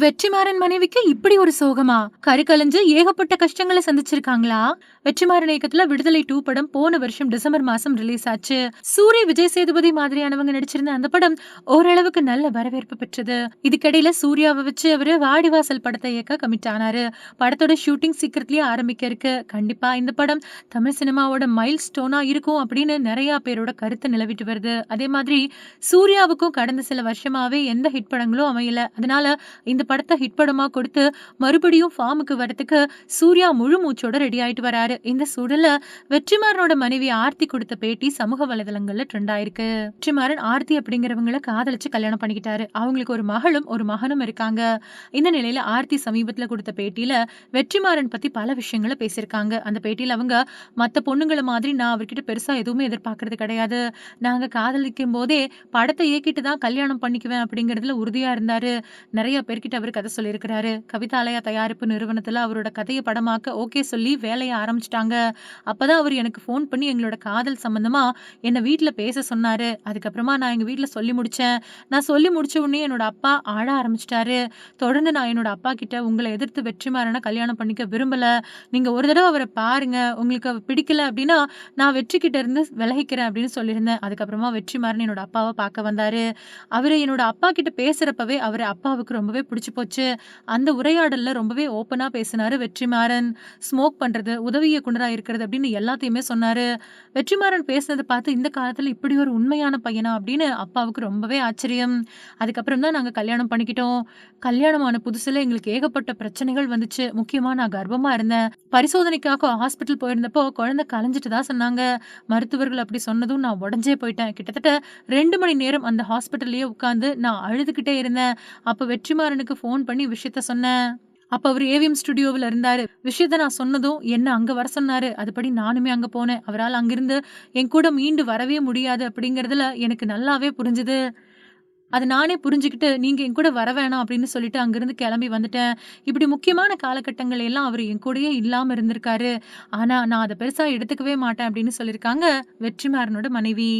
வெற்றிமாறன் மனைவிக்கு இப்படி ஒரு சோகமா? கரு கலைஞ்சு ஏகப்பட்ட கஷ்டங்களை சந்திச்சிருக்காங்களா? வெற்றிமாறன் இயக்கத்துல விடுதலை டூ படம் போன வருஷம் டிசம்பர் மாசம் ரிலீஸ் ஆச்சு. சூரிய விஜய் சேதுபதி மாதிரியானவங்க நடிச்சிருந்த அந்த படம் ஓரளவுக்கு நல்ல வரவேற்பு பெற்றது. இதுக்கிடையில சூர்யாவை வச்சு அவரு வாடிவாசல் படத்தை இயக்க கமிட் ஆனாரு. படத்தோட ஷூட்டிங் சீக்கிரத்திலேயே ஆரம்பிக்க இருக்கு கண்டிப்பா இந்த படம் தமிழ் சினிமாவோட மைல் ஸ்டோனா இருக்கும் அப்படின்னு நிறைய பேரோட கருத்து நிலவிட்டு வருது. அதே மாதிரி சூர்யாவுக்கும் கடந்த சில வருஷமாவே எந்த ஹிட் படங்களும் அமையல. அதனால இந்த படத்தை ஹிட் படமா கொடுத்து மறுபடியும் ஃபார்முக்கு வரதுக்கு சூர்யா முழு மூச்சோட ரெடி ஆயிட்டு வராரு. இந்த சூழல்ல வெற்றிமாறனோட மனைவி ஆர்த்தி கொடுத்த பேட்டி சமூக வலைதளங்கள்ல ட்ரெண்ட் ஆயிருக்கு. வெற்றிமாறன் ஆர்த்தி அப்படிங்கிறவங்கள காதலிச்சு கல்யாணம் பண்ணிக்கிட்டாரு. அவங்களுக்கு ஒரு மகளும் ஒரு மகனும் இருக்காங்க. இந்த நிலையில ஆர்த்தி சமீபத்துல கொடுத்த பேட்டியில வெற்றிமாறன் பத்தி பல விஷயங்களை பேசியிருக்காங்க. அந்த பேட்டியில அவங்க மத்த பொண்ணுங்களை மாதிரி நான் அவர்கிட்ட பெருசா எதுவுமே எதிர்பார்க்கறது கிடையாது. நாங்க காதலிக்கும் போதே படத்தை இயக்கிட்டு தான் கல்யாணம் பண்ணிக்குவேன் அப்படிங்கறதுல உறுதியா இருந்தாரு. நிறைய பேர்கிட்ட அவர் கதை சொல்லியிருக்கிறாரு. கவிதாலயா தயாரிப்பு நிறுவனத்துல அவரோட கதையை படமாக்க ஓகே சொல்லி வேலையை ஆரம்பிச்சிட்டாங்க. அப்பதான் அவர் எனக்கு ஃபோன் பண்ணி எங்களோட காதல் சம்பந்தமா என்னை வீட்டில் பேச சொன்னாரு. அதுக்கப்புறமா நான் எங்க வீட்டில் சொல்லி முடிச்சேன். நான் சொல்லி முடிச்ச உடனே என்னோட அப்பா ஆழ ஆரம்பிச்சிட்டாரு. தொடர்ந்து நான் என்னோட அப்பா கிட்ட உங்களை எதிர்த்து வெற்றிமாறனை கல்யாணம் பண்ணிக்க விரும்பல. நீங்க ஒரு தடவை அவரை பாருங்க. உங்களுக்கு பிடிக்கல அப்படின்னா நான் வெற்றி கிட்ட இருந்து விலகிக்கிறேன் அப்படின்னு சொல்லியிருந்தேன். அதுக்கப்புறமா வெற்றிமாறன் என்னோட அப்பாவை பார்க்க வந்தாரு. அவரு என்னோட அப்பா கிட்ட பேசுறப்பவே அவர் அப்பாவுக்கு ரொம்பவே பிடிச்சு போச்சு. அந்த உரையாடலில் ரொம்பவே ஓப்பனாக பேசினார் வெற்றிமாறன். ஸ்மோக் பண்ணுறது உதவி இயக்குனராக இருக்கிறது அப்படின்னு எல்லாத்தையுமே சொன்னார். வெற்றிமாறன் பேசுனதை பார்த்து இந்த காலத்தில் இப்படி ஒரு உண்மையான பையனா அப்படின்னு அப்பாவுக்கு ரொம்பவே ஆச்சரியம். அதுக்கப்புறம் தான் நாங்கள் கல்யாணம் பண்ணிக்கிட்டோம். கல்யாணமான புதுசில் எங்களுக்கு ஏகப்பட்ட பிரச்சனைகள் வந்துச்சு. முக்கியமாக நான் கர்ப்பமாக இருந்தேன். பரிசோதனைக்காக ஹாஸ்பிட்டல் போயிருந்தப்போ குழந்தை கலைஞ்சிட்டு தான் சொன்னாங்க. மருத்துவர்கள் அப்படி சொன்னதும் நான் உடஞ்சே போயிட்டேன். கிட்டத்தட்ட ரெண்டு மணி நேரம் அந்த ஹாஸ்பிட்டல்லையே உட்காந்து நான் அழுதுகிட்டே இருந்தேன். அப்போ வெற்றிமாறனுக்கு ஃபோன் பண்ணி விஷயத்த சொன்னேன் அப்போ அவர் ஏவிஎம் ஸ்டுடியோவில் இருந்தார். விஷயத்த நான் சொன்னதும் என்ன அங்கே வர சொன்னார்? அதுபடி நானுமே அங்கே போனேன். அவரால் அங்கிருந்து என் கூட மீண்டு வரவே முடியாது. அப்படிங்கிறதுல எனக்கு நல்லாவே புரிஞ்சுது. அது நானே புரிஞ்சுக்கிட்டு நீங்கள் என் கூட வர வேணாம் அப்படின்னு சொல்லிட்டு அங்கேருந்து கிளம்பி வந்துட்டேன். இப்படி முக்கியமான காலகட்டங்கள் எல்லாம் அவர் என் கூடயே இல்லாமல் இருந்திருக்காரு. ஆனால் நான் அதை பெருசாக எடுத்துக்கவே மாட்டேன் அப்படின்னு சொல்லியிருக்காங்க வெற்றிமாறனோட மனைவி.